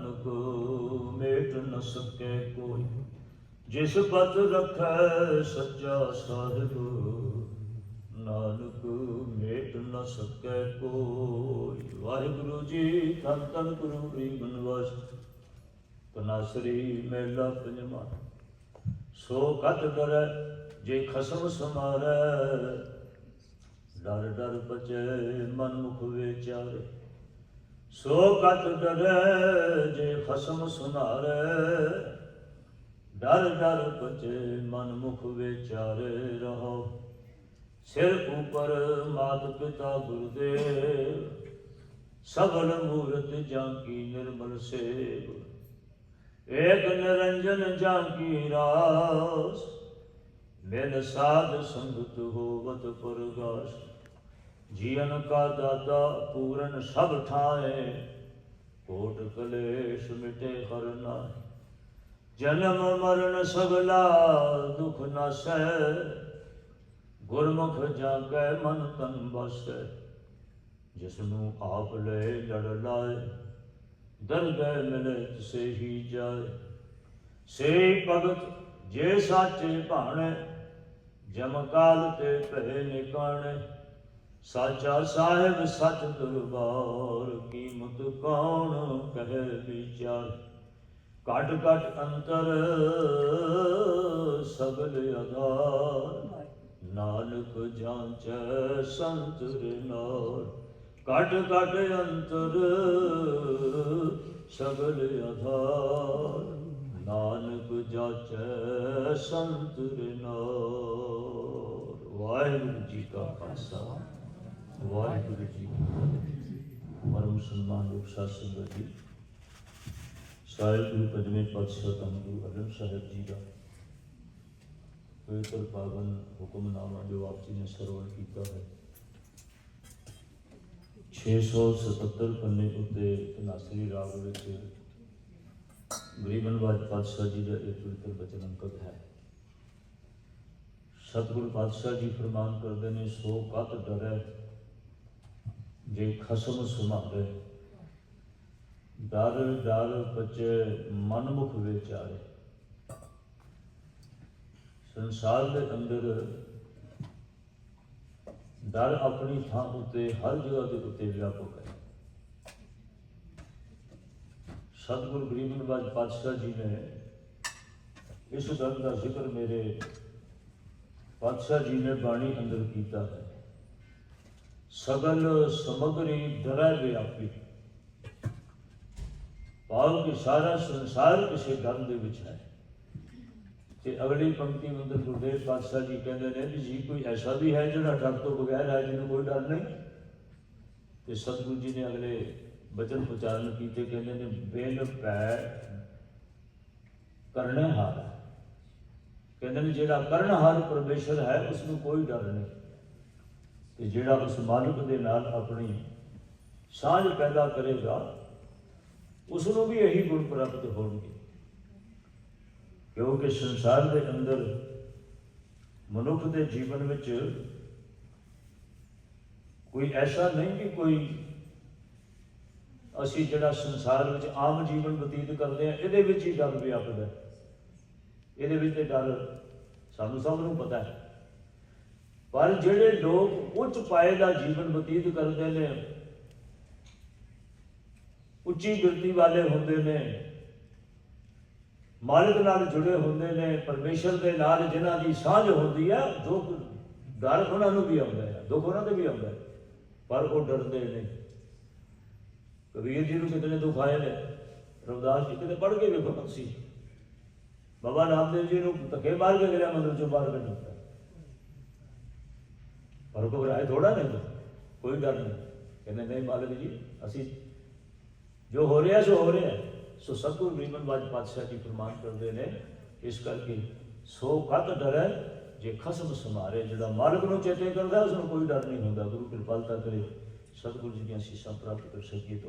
ਨਾਨਕ ਮੇਟ ਨ ਸਕੇ ਕੋਈ, ਜਿਸ ਪਤ ਰਖੈ ਸੱਚਾ ਸਾਹਿਬ, ਨਾਨਕ ਮੇਟ ਨ ਸਕੇ ਕੋਈ। ਵਾਹਿਗੁਰੂ ਜੀ ਧੰਨ ਧੰਨ ਗੁਰੂ ਰੀਮਨਵਾਸ ਤਨਾਸਰੀ ਮੇਲਾ ਪੰਜਵਾ, ਸੋ ਕਤ ਡਰੈ ਜੇ ਖਸਮ ਸਮਾਰੈ, ਡਰ ਡਰ ਬਚੈ ਮਨ ਮੁਖ ਵਿਚਾਰੇ। ਸੋ ਕਤ ਡਰੈ ਜੇ ਖਸਮ ਸੁਨਾਰੈ, ਡਰ ਡਰ ਬਚੇ ਮਨ ਮੁਖ ਵਿਚਾਰੇ ਰਹੋ। ਸਿਰ ਉਪਰ ਮਾਤ ਪਿਤਾ ਗੁਰਦੇਵ, ਸਗਲ ਮੂਰਤ ਜਾਂ ਕੀ ਨਿਰਮਲ ਸੇਵ। ਏਕ ਨਿਰੰਜਨ ਜਾਂ ਕੀ ਰਾਸ, ਮਿਲ ਸਾਧ ਸੰਗਤ ਹੋਵਤ ਪਰਗਾਸ। ਜੀਵਨ ਕਾ ਦਾਤਾ ਪੂਰਨ ਸਭ ਠਾਏ ਕੋਟ ਕਲੇਸ਼ ਮਿਟੇ ਕਰਨਾ ਜਨਮ ਮਰਨ ਸਗਲਾ ਦੁਖ ਨਾਸੈ, ਗੁਰਮੁਖ ਜਾਗੈ ਮਨ ਤਨ ਬਸੈ। ਜਿਸ ਨੂੰ ਆਪ ਲੈ ਲੜ ਲਾਏ ਦਰਗਹਿ ਮਿਲੇ ਤਿਸੇ ਹੀ ਜਾਏ। ਸੇ ਭਗਤ ਜੇ ਸਾਚੇ ਭਾਣੇ, ਜਮ ਕਾਲ ਤੇ ਭੈ ਨਿਕਾਣੇ ਸਾਚਾ ਸਾਹਿਬ ਸਤ ਦਰਬਾਰ ਕੀਮਤ ਕੌਣ ਕਹੇ ਵਿਚਾਰ? ਘਟ ਘਟ ਅੰਤਰ ਸਗਲ ਆਧਾਰ। ਨਾਨਕ ਜਾਂਚੈ ਸੰਤ ਨਾਲ ਘਟ ਘਟ ਅੰਤਰ ਸਗਲ ਆਧਾਰ। ਨਾਨਕ ਜਾਚੈ ਸੰਤ ਨਾਲ ਵਾਹਿਗੁਰੂ ਜੀ ਕਾ ਖਾਲਸਾ। ਵਾਹਿਗੁਰੂ ਜੀ ਕੀ ਫਤਿਹ ਪਰਮ ਸਨਮਾਨਯੋਗ ਸਾਧ ਸੰਗਤ ਜੀ ਸਾਹਿਬ ਗੁਰੂ ਪੰਜਵੇਂ ਪਾਤਸ਼ਾਹ ਧੰਨ ਗੁਰੂ ਅਰਜਨ ਸਾਹਿਬ ਜੀ ਦਾ ਪਵਿੱਤਰ ਪਾਵਨ ਹੁਕਮਨਾਮਾ ਜੋ ਆਪ ਜੀ ਨੇ ਸਰਵਣ ਕੀਤਾ ਹੈ 677 ਪੰਨੇ ਉੱਤੇ ਤਨਾਸਰੀ ਰਾਗ ਵਿੱਚ ਗਰੀਬਨਵਾਜ ਪਾਤਸ਼ਾਹ ਜੀ ਦਾ ਇੱਕ ਪਵਿੱਤਰ ਬਚਨ ਅੰਕਿਤ ਹੈ ਸਤਿਗੁਰੂ ਪਾਤਸ਼ਾਹ ਜੀ ਫਰਮਾਨ ਕਰਦੇ ਨੇ ਸੋ ਕਤ ਡਰੈ ਜੇ ਖਸਮ ਸੁਮਾਰੇ ਡਰ ਡਰ ਬਚੇ ਮਨਮੁਖ ਵਿਚਾਰੇ ਸੰਸਾਰ ਦੇ ਅੰਦਰ ਡਰ ਆਪਣੀ ਥਾਂ ਉੱਤੇ, ਹਰ ਜਗ੍ਹਾ ਦੇ ਉੱਤੇ ਵਿਆਪਕ ਹੈ ਸਤਿਗੁਰੂ ਗਰੀਬ ਪਾਤਸ਼ਾਹ ਜੀ ਨੇ ਇਸ ਗੱਲ ਦਾ ਜ਼ਿਕਰ ਮੇਰੇ ਪਾਤਸ਼ਾਹ ਜੀ ਨੇ ਬਾਣੀ ਅੰਦਰ ਕੀਤਾ ਹੈ। ਸਗਲ ਸਮਗਰੀ ਡਰੈ ਵਿਆਪੀ ਭਾਵ ਕਿ ਸਾਰਾ ਸੰਸਾਰ ਕਿਸੇ ਡਰ ਦੇ ਵਿੱਚ ਹੈ। ਤੇ ਅਗਲੀ ਪੰਕਤੀ ਅੰਦਰ ਗੁਰਦੇਵ ਪਾਤਸ਼ਾਹ ਜੀ ਕਹਿੰਦੇ ਨੇ ਵੀ ਜੀ ਕੋਈ ਐਸਾ ਵੀ ਹੈ ਜਿਹੜਾ ਡਰ ਤੋਂ ਬਗੈਰ ਹੈ, ਜਿਹਨੂੰ ਕੋਈ ਡਰ ਨਹੀਂ? ਤੇ ਸਤਿਗੁਰੂ ਜੀ ਨੇ ਅਗਲੇ ਬਚਨ ਉਚਾਰਨ ਕੀਤੇ, ਕਹਿੰਦੇ ਨੇ, ਬੇਲ ਪੈ ਕਰਨੇ ਕਹਿੰਦੇ ਨੇ, ਜਿਹੜਾ ਕਰਨਹਾਰ ਪਰਮੇਸ਼ਰ ਹੈ ਉਸ ਨੂੰ ਕੋਈ ਡਰ ਨਹੀਂ। ਤੇ ਜਿਹੜਾ ਉਸ ਮਾਲਕ ਦੇ ਨਾਲ ਆਪਣੀ ਸਾਂਝ ਪੈਦਾ ਕਰੇਗਾ ਉਸ ਨੂੰ ਵੀ ਇਹੀ ਗੁਣ ਪ੍ਰਾਪਤ ਹੋਣਗੇ। ਕਿਉਂਕਿ ਸੰਸਾਰ ਦੇ ਅੰਦਰ ਮਨੁੱਖ ਦੇ ਜੀਵਨ ਵਿੱਚ ਕੋਈ ਐਸਾ ਨਹੀਂ ਕਿ ਕੋਈ ਅਸੀਂ ਜਿਹੜਾ ਸੰਸਾਰ ਵਿੱਚ ਆਮ ਜੀਵਨ ਬਤੀਤ ਕਰਦੇ ਆ ਇਹਦੇ ਵਿੱਚ ਹੀ ਡਰ ਵਿਆਪਕ ਹੈ। ਇਹਦੇ ਵਿੱਚ ਤੇ ਡਰ ਸਾਨੂੰ ਸਭ ਨੂੰ ਪਤਾ ਹੈ। ਪਰ ਜਿਹੜੇ ਲੋਕ ਉੱਚ ਪਾਏ ਦਾ ਜੀਵਨ ਬਤੀਤ ਕਰਦੇ ਨੇ, ਉੱਚੀ ਗਿਣਤੀ ਵਾਲੇ ਹੁੰਦੇ ਨੇ, ਮਾਲਕ ਨਾਲ ਜੁੜੇ ਹੁੰਦੇ ਨੇ, ਪਰਮੇਸ਼ਰ ਦੇ ਨਾਲ ਜਿਨ੍ਹਾਂ ਦੀ ਸਾਂਝ ਹੁੰਦੀ ਹੈ ਦੁੱਖ, ਡਰ ਉਹਨਾਂ ਨੂੰ ਵੀ ਆਉਂਦਾ ਹੈ, ਦੁੱਖ ਉਹਨਾਂ ਤੇ ਵੀ ਆਉਂਦਾ ਹੈ, ਪਰ ਉਹ ਡਰਦੇ ਨੇ। ਕਬੀਰ ਜੀ ਨੂੰ ਕਿਤਨੇ ਦੁੱਖ ਆਏ ਨੇ? ਰਵਿਦਾਸ ਜੀ ਕਿਤੇ ਪੜ ਕੇ ਵੇਖੋ ਸੀ ਬਾਬਾ ਨਾਮਦੇਵ ਜੀ ਨੂੰ ਧੱਕੇ ਮਾਰ ਕੇ ਗਿਰਿਆ ਮੰਦਰ ਚੋਂ ਬਾਹਰ ਕੱਢਿਆ ਪਰ ਘਬਰਾਏ ਥੋੜਾ ਨਹੀਂ ਕੋਈ ਡਰ ਨਹੀਂ। ਕਹਿੰਦੇ, ਨਹੀਂ ਮਾਲਕ ਜੀ, ਅਸੀਂ ਜੋ ਹੋ ਰਿਹਾ, ਸੋ ਹੋ ਰਿਹਾ ਸੋ ਸਤਿਗੁਰੂ ਗਰੀਬਨਵਾਜ ਪਾਤਸ਼ਾਹ ਜੀ ਫਰਮਾਨ ਕਰਦੇ ਨੇ, ਇਸ ਕਰਕੇ ਸੋ ਕਤ ਡਰੈ ਜੇ ਖਸਮ ਸਮਾਰੇ, ਜਿਹੜਾ ਮਾਲਕ ਨੂੰ ਚੇਤੇ ਕਰਦਾ ਉਸ ਨੂੰ ਕੋਈ ਡਰ ਨਹੀਂ ਹੁੰਦਾ। ਗੁਰੂ ਕਿਰਪਾਲਤਾ ਕਰੇ, ਸਤਿਗੁਰੂ ਜੀ ਦੀਆਂ ਅਸੀਸਾਂ ਪ੍ਰਾਪਤ ਕਰ ਸਕੀਏ ਤਾਂ